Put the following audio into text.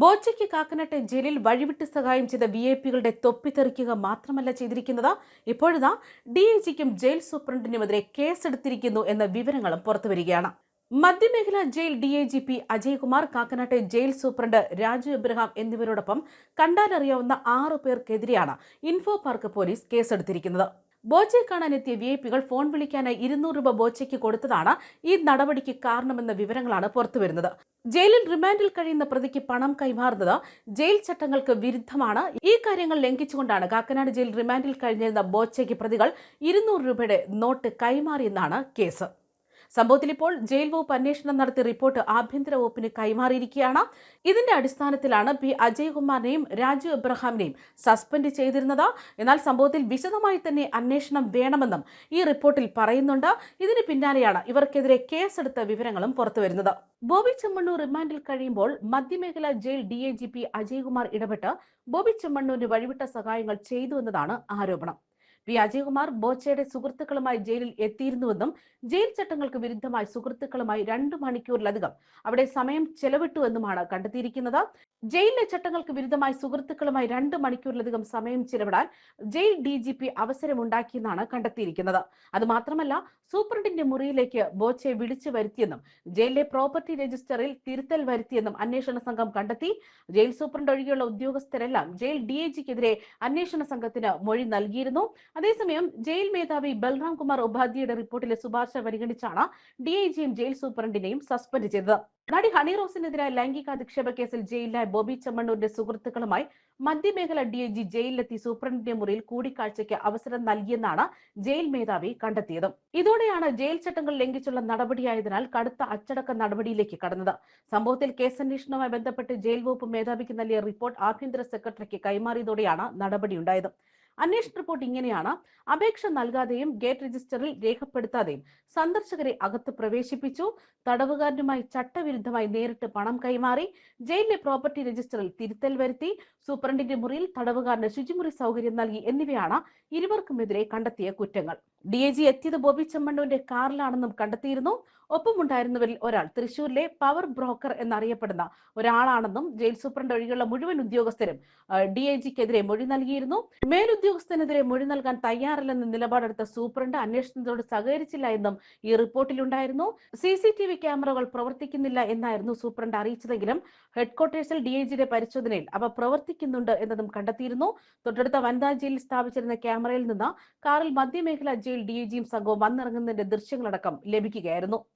ബോച്ചയ്ക്ക് കാക്കനാട്ടെ ജയിലിൽ വഴിവിട്ട് സഹായം ചെയ്ത വി ഐ പികളുടെ തൊപ്പിത്തെറിക്കുക മാത്രമല്ല ചെയ്തിരിക്കുന്നത്. ഇപ്പോഴിതാ ഡി ഐ ജിക്കും ജയിൽ സൂപ്രണ്ടിനുമെതിരെ കേസെടുത്തിരിക്കുന്നു എന്ന വിവരങ്ങളും പുറത്തുവരികയാണ്. മധ്യമേഖലാ jail D I G P Ajaykumar കാക്കനാട്ടെ jail superintendent Raju Abraham എന്നിവരോടൊപ്പം കണ്ടാലറിയാവുന്ന ആറു പേർക്കെതിരെയാണ് ഇൻഫോ പാർക്ക് പോലീസ് കേസെടുത്തിരിക്കുന്നത്. ബോച്ചയെ കാണാനെത്തിയ വി ഐ പികൾ ഫോൺ വിളിക്കാനായി ഇരുന്നൂറ് രൂപ ബോച്ചയ്ക്ക് കൊടുത്തതാണ് ഈ നടപടിക്ക് കാരണമെന്ന വിവരങ്ങളാണ് പുറത്തുവരുന്നത് ജയിലിൽ റിമാൻഡിൽ കഴിയുന്ന പ്രതിക്ക് പണം കൈമാറുന്നത് ജയിൽ ചട്ടങ്ങൾക്ക് വിരുദ്ധമാണ്. ഈ കാര്യങ്ങൾ ലംഘിച്ചുകൊണ്ടാണ് കാക്കനാട് ജയിൽ റിമാൻഡിൽ കഴിഞ്ഞിരുന്ന ബോച്ചയ്ക്ക് പ്രതികൾ ഇരുന്നൂറ് രൂപയുടെ നോട്ട് കൈമാറിയെന്നാണ് കേസ്. സംഭവത്തിൽ ഇപ്പോൾ ജയിൽ വകുപ്പ് അന്വേഷണം നടത്തി റിപ്പോർട്ട് ആഭ്യന്തര വകുപ്പിന് കൈമാറിയിരിക്കുകയാണ്. ഇതിന്റെ അടിസ്ഥാനത്തിലാണ് പി അജയ്കുമാറിനെയും രാജു എബ്രഹാമിനെയും സസ്പെൻഡ് ചെയ്തിരുന്നത്. എന്നാൽ സംഭവത്തിൽ വിശദമായി തന്നെ അന്വേഷണം വേണമെന്നും ഈ റിപ്പോർട്ടിൽ പറയുന്നുണ്ട്. ഇതിന് പിന്നാലെയാണ് ഇവർക്കെതിരെ കേസെടുത്ത വിവരങ്ങളും പുറത്തുവരുന്നത്. ബോബി ചെമ്മണ്ണൂർ റിമാൻഡിൽ കഴിയുമ്പോൾ മധ്യമേഖല jail D A G P Ajaykumar ഇടപെട്ട് ബോബി ചെമ്മണ്ണൂരിന് വഴിവിട്ട സഹായങ്ങൾ ചെയ്തു എന്നതാണ് ആരോപണം. പി അജയകുമാർ ബോച്ചയുടെ സുഹൃത്തുക്കളുമായി ജയിലിൽ എത്തിയിരുന്നുവെന്നും ജയിൽ ചട്ടങ്ങൾക്ക് വിരുദ്ധമായി സുഹൃത്തുക്കളുമായി രണ്ടു മണിക്കൂറിലധികം അവിടെ സമയം ചെലവിട്ടുവെന്നുമാണ് കണ്ടെത്തിയിരിക്കുന്നത്. ജയിലിലെ ചട്ടങ്ങൾക്ക് വിരുദ്ധമായി സുഹൃത്തുക്കളുമായി രണ്ട് മണിക്കൂറിലധികം സമയം ചെലവിടാൻ ജയിൽ ഡി ജി പി അവസരമുണ്ടാക്കിയെന്നാണ് കണ്ടെത്തിയിരിക്കുന്നത്. അതുമാത്രമല്ല സൂപ്രണ്ടിന്റെ മുറിയിലേക്ക് ബോച്ചയെ വിളിച്ചു വരുത്തിയെന്നും ജയിലിലെ പ്രോപ്പർട്ടി രജിസ്റ്ററിൽ തിരുത്തൽ വരുത്തിയെന്നും അന്വേഷണ സംഘം കണ്ടെത്തി. ജയിൽ സൂപ്രണ്ട് ഒഴികെയുള്ള ഉദ്യോഗസ്ഥരെല്ലാം ജയിൽ ഡി എ ജിക്കെതിരെ അന്വേഷണ സംഘത്തിന് മൊഴി നൽകിയിരുന്നു. അതേസമയം ജയിൽ മേധാവി ബൽറാം കുമാർ ഉപാധ്യയുടെ റിപ്പോർട്ടിലെ ശുപാർശ പരിഗണിച്ചാണ് ഡി ഐ ജിയും ജയിൽ സൂപ്രണ്ടിനെയും സസ്പെൻഡ് ചെയ്തത്. നടി ഹണി റോസിനെതിരായ ലൈംഗിക അധിക്ഷേപ കേസിൽ ജയിലിലായ ബോബി ചെമ്മണ്ണൂരിന്റെ സുഹൃത്തുക്കളുമായി മധ്യമേഖല ഡി ഐ ജി ജയിലിലെത്തി സൂപ്രണ്ടിന്റെ മുറിയിൽ കൂടിക്കാഴ്ചയ്ക്ക് അവസരം നൽകിയെന്നാണ് ജയിൽ മേധാവി കണ്ടെത്തിയത്. ഇതോടെയാണ് ജയിൽ ചട്ടങ്ങൾ ലംഘിച്ചുള്ള നടപടിയായതിനാൽ കടുത്ത അച്ചടക്ക നടപടിയിലേക്ക് കടന്നത്. സംഭവത്തിൽ കേസന്വേഷണവുമായി ബന്ധപ്പെട്ട് ജയിൽ വകുപ്പ് മേധാവിക്ക് നൽകിയ റിപ്പോർട്ട് ആഭ്യന്തര സെക്രട്ടറിക്ക് കൈമാറിയതോടെയാണ് നടപടിയുണ്ടായത്. അന്വേഷണ റിപ്പോർട്ട് ഇങ്ങനെയാണ്. അപേക്ഷ നൽകാതെയും ഗേറ്റ് രജിസ്റ്ററിൽ രേഖപ്പെടുത്താതെയും സന്ദർശകരെ അകത്ത് പ്രവേശിപ്പിച്ചു. തടവുകാരനുമായി ചട്ടവിരുദ്ധമായി നേരിട്ട് പണം കൈമാറി. ജയിലിലെ പ്രോപ്പർട്ടി രജിസ്റ്ററിൽ തിരുത്തൽ വരുത്തി. സൂപ്രണ്ടിന്റെ മുറിയിൽ തടവുകാരന് ശുചിമുറി സൗകര്യം നൽകി എന്നിവയാണ് ഇരുവർക്കുമെതിരെ കണ്ടെത്തിയ കുറ്റങ്ങൾ. ഡി എ ജി എത്തിയത് ബോബി ചെമ്മണ്ണൂരിന്റെ കാറിലാണെന്നും കണ്ടെത്തിയിരുന്നു. ഒപ്പമുണ്ടായിരുന്നവരിൽ ഒരാൾ. തൃശൂരിലെ പവർ ബ്രോക്കർ എന്നറിയപ്പെടുന്ന ഒരാളാണെന്നും ജയിൽ സൂപ്രണ്ട് ഒഴികെയുള്ള മുഴുവൻ ഉദ്യോഗസ്ഥരും ഡി ഐ ജിക്കെതിരെ മൊഴി നൽകിയിരുന്നു. മേലുദ്യോഗസ്ഥനെതിരെ മൊഴി നൽകാൻ തയ്യാറില്ലെന്ന് നിലപാടെടുത്ത സൂപ്രണ്ട് അന്വേഷണത്തോട് സഹകരിച്ചില്ല എന്നും ഈ റിപ്പോർട്ടിലുണ്ടായിരുന്നു. സി സി ടി വി ക്യാമറകൾ പ്രവർത്തിക്കുന്നില്ല എന്നായിരുന്നു സൂപ്രണ്ട് അറിയിച്ചതെങ്കിലും ഹെഡ്ക്വാർട്ടേഴ്സിൽ ഡി ഐ ജിയുടെ പരിശോധനയിൽ അവ പ്രവർത്തിക്കുന്നുണ്ട് എന്നതും കണ്ടെത്തിയിരുന്നു. തൊട്ടടുത്ത വനിതാ ജയിലിൽ സ്ഥാപിച്ചിരുന്ന ക്യാമറയിൽ നിന്ന് കാറിൽ മധ്യമേഖലാ ജയിൽ ഡി ഐ ജിയും സംഘവും വന്നിറങ്ങുന്നതിന്റെ ദൃശ്യങ്ങളടക്കം ലഭിക്കുകയായിരുന്നു.